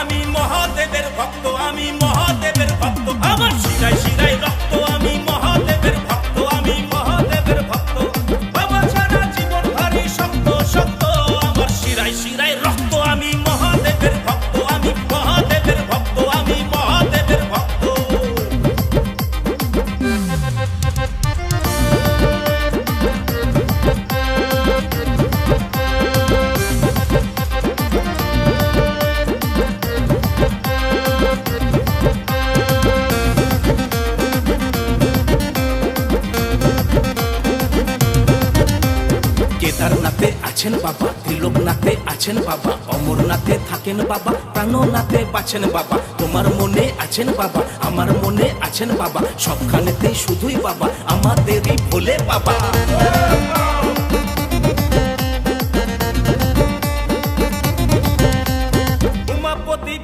আমি মহাদেবের ভক্ত আমি বাবা, ত্রিলোকনাথে আছেন বাবা, অমরনাথে থাকেন বাবা, প্রাণনাথে বাছেন বাবা, তোমার মনে আছেন বাবা, আমার মনে আছেন বাবা, সবখানেতেই শুধুই বাবা, আমাদেরই ভোলে বাবা।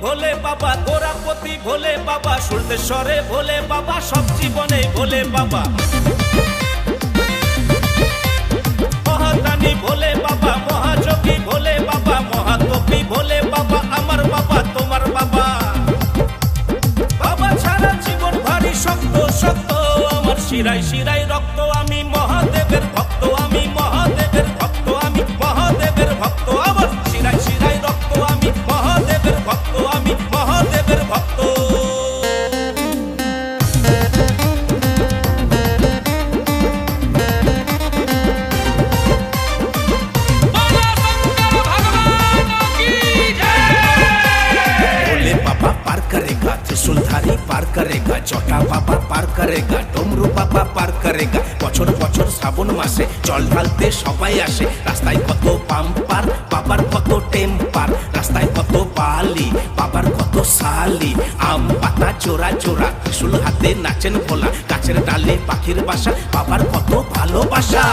ভোলে বাবা, গোরাপতি ভোলে বাবা সুরদেশ্বরে ভোলে বাবা, সব জীবনে ভোলে বাবা। শিরায় শিরায় রক্ত আমি মহাদেবের মাসে জল ঢালতে সবাই আসে। রাস্তায় কত পাম্পার বাবার কত টেম্পার। রাস্তায় কত বালি, বাবার কত সালি। আম পাতা চোরা চোরা, ত্রিশূল হাতে নাচেন ভোলা। গাছের ডালে পাখির বাসা, বাবার কত ভালোবাসা।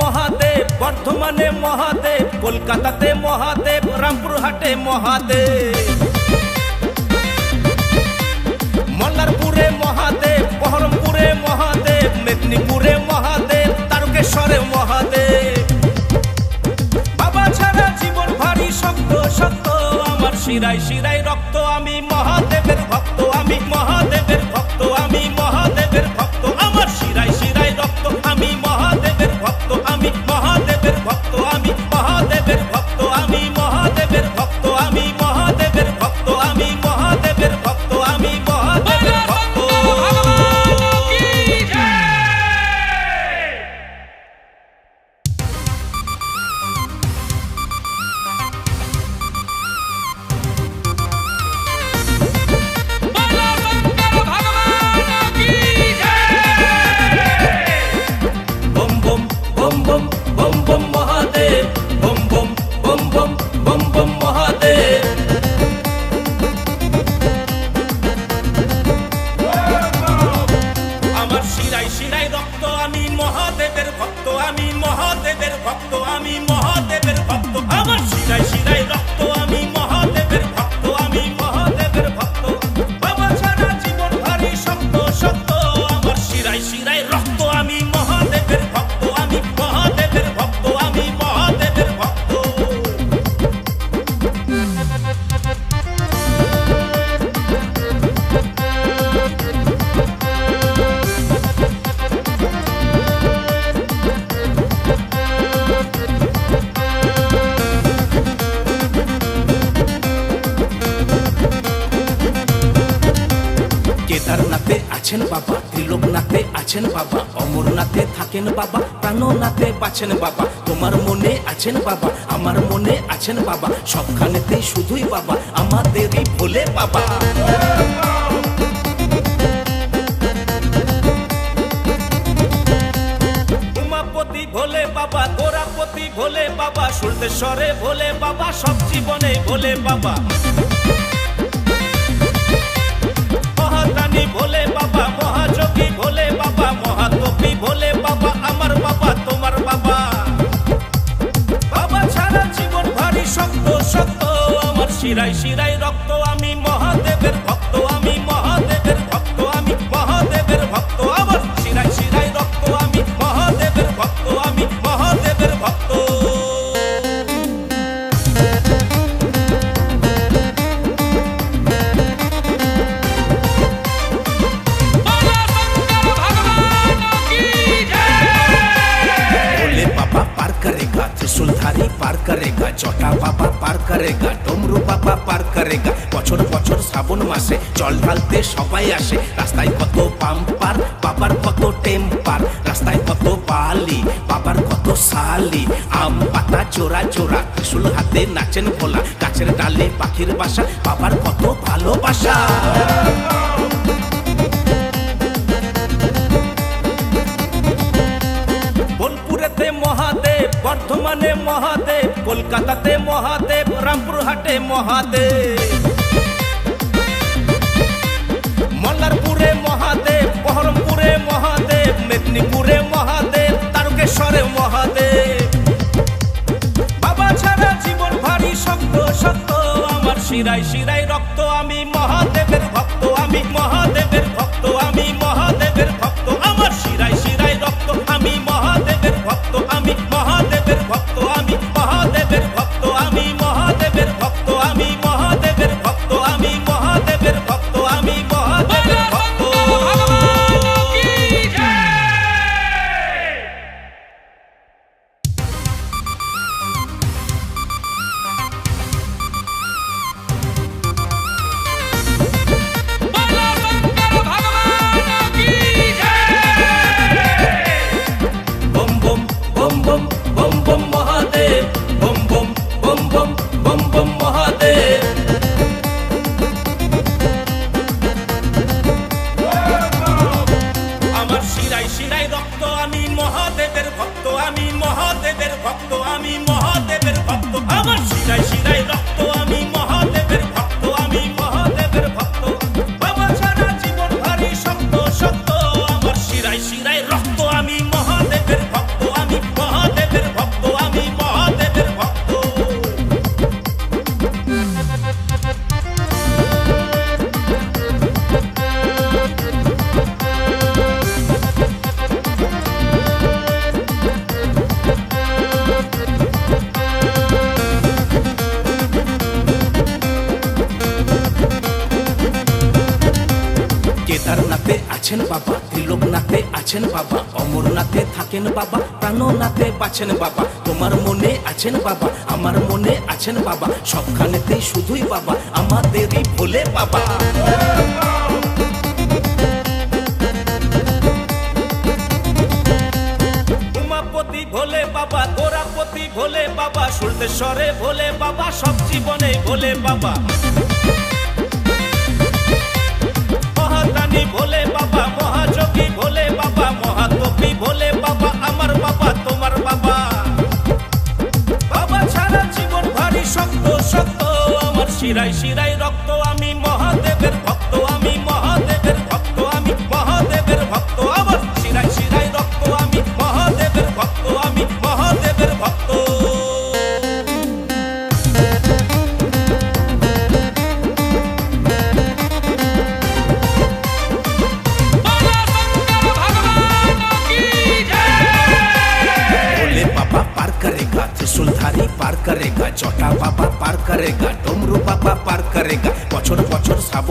মহাদেব, বর্ধমানে মহাদেব, কলকাতাতে মহাদেব, রামপুরহাটে মহাদেব। শিরায় শিরায় রক্ত আমি মহাদেবের ভক্ত আমি মহাদেবের ভক্ত। আছেন বাবা, ত্রিলোকনাথে আছেন বাবা, অমরনাথে থাকেন বাবা, প্রাণনাথে বাছেন বাবা, তোমার মনে আছেন বাবা, আমার মনে আছেন বাবা, সবখানেতেই শুধুই বাবা, আমাদেরই ভোলে বাবা। ভোলে বাবা, গোরাপতি ভোলে বাবা সুরদেশ্বরে ভোলে বাবা, সব জীবনে ভোলে বাবা। ভোলে শিরাই শিরাই রক্ত আমি মহাদেবের ভক্ত, আমি মহাদেবের ভক্ত, আমি মহাদেবের ভক্ত। আমার শিরাই শিরাই রক্ত আমি মহাদেবের ভক্ত, আমি মহাদেবের ভক্ত। पार करेगा त्रिशूलधारी पार करेगा चौथा बाबा মাসে জল ঢালতে সবাই আসে। রাস্তায় কত পাম্পার, বাবার কত টেম্পার। রাস্তায় কত বালি, বাবার কত সালি। আম পাতা চোরা চোরা ত্রিশুল হাতে নাচেন ভোলা গাছের ডালে পাখির বাসা, বাবার কত ভালোবাসা। মহাদেব, বর্ধমানে মহাদেব, কলকাতাতে মহাদেব, রামপুরহাটে মহাদেব। মেদিনীপুরে মহাদেব, তারকেশ্বরে মহাদেব। বাবা ছাড়া জীবন ভারী শক্ত শক্ত। আমার শিরায় শিরায় রক্ত, আমি মহাদেবের ভক্ত, আমি মহাদেবের আমার শিরায় শিরায় রক্ত আছেন বাবা। অমরনাথে থাকেন বাবা, প্রাণনাথে বাছেন বাবা। তোমার মনে আছেন বাবা, আমার মনে আছেন বাবা। সবখানেতেই শুধুই বাবা, আমাদেরই ভোলে বাবা। ভোলে বাবা, গোরাপতি ভোলে বাবা সুলতেশ্বরে ভোলে বাবা, সব জীবনে ভোলে বাবা। আমার শিরায় শিরায় রক্ত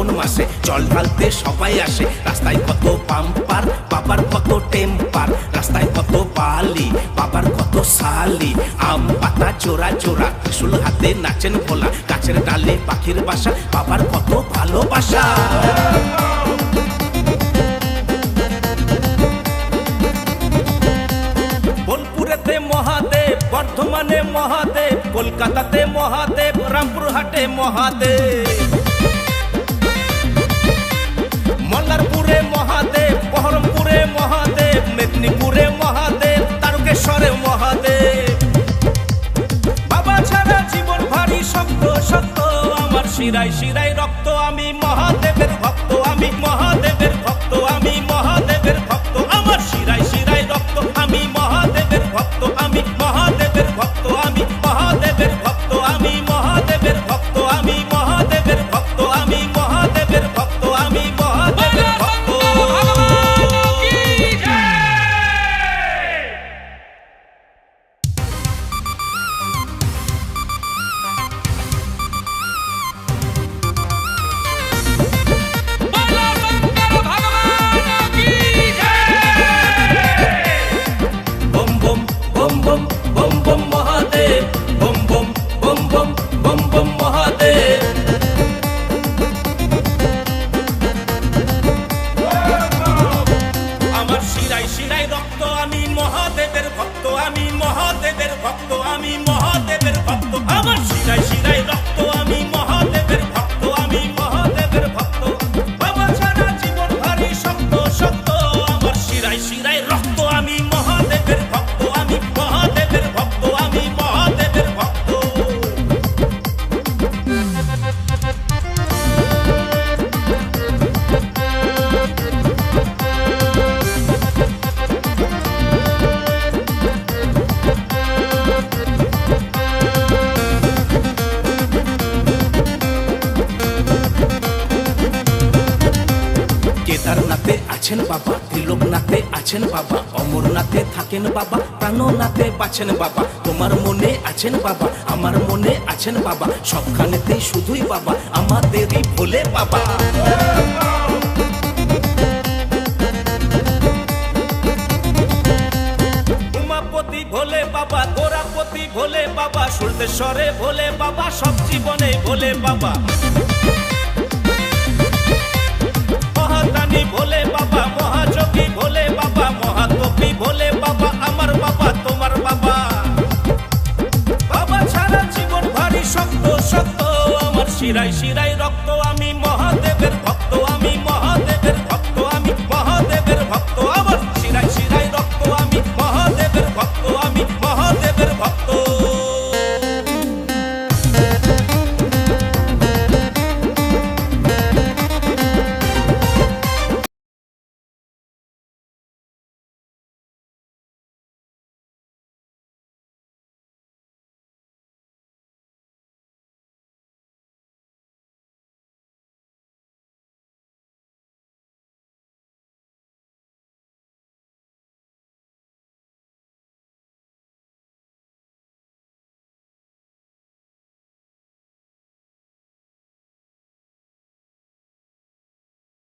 শ্রাবণ মাসে জল ঢালতে সবাই আসে? রাস্তায় কত পাম্পার, বাবার কত টেম্পার? রাস্তায় কত বালি, বাবার কত সালি? আম পাতা চোরা চোরা ত্রিশুল হাতে নাচেন ভোলা। গাছের ডালে পাখির বাসা, বাবার কত ভালোবাসা। বোলপুরেতে মহাদেব, বর্ধমানে মহাদেব, কলকাতাতে মহাদেব, রামপুরহাটে মহাদেব। শিরায় শিরায় রক্ত আমি মহাদেবের ভক্ত আমি মহাদেবের ভক্ত আমি আছেন বাবা, ত্রিলোকনাথে আছেন বাবা, অমরনাথে থাকেন বাবা, প্রাণনাথে বাছেন বাবা, তোমার মনে আছেন বাবা, আমার মনে আছেন বাবা, সবখানেতেই শুধুই বাবা, আমাদেরই ভোলে বাবা। ভোলে বাবা, গোরাপতি ভোলে বাবা সুলতেশ্বরে ভোলে বাবা, সব জীবনে ভোলে বাবা। আমার শিরাই শিরাই রক্ত আমি মহাদেবের ভক্ত আমি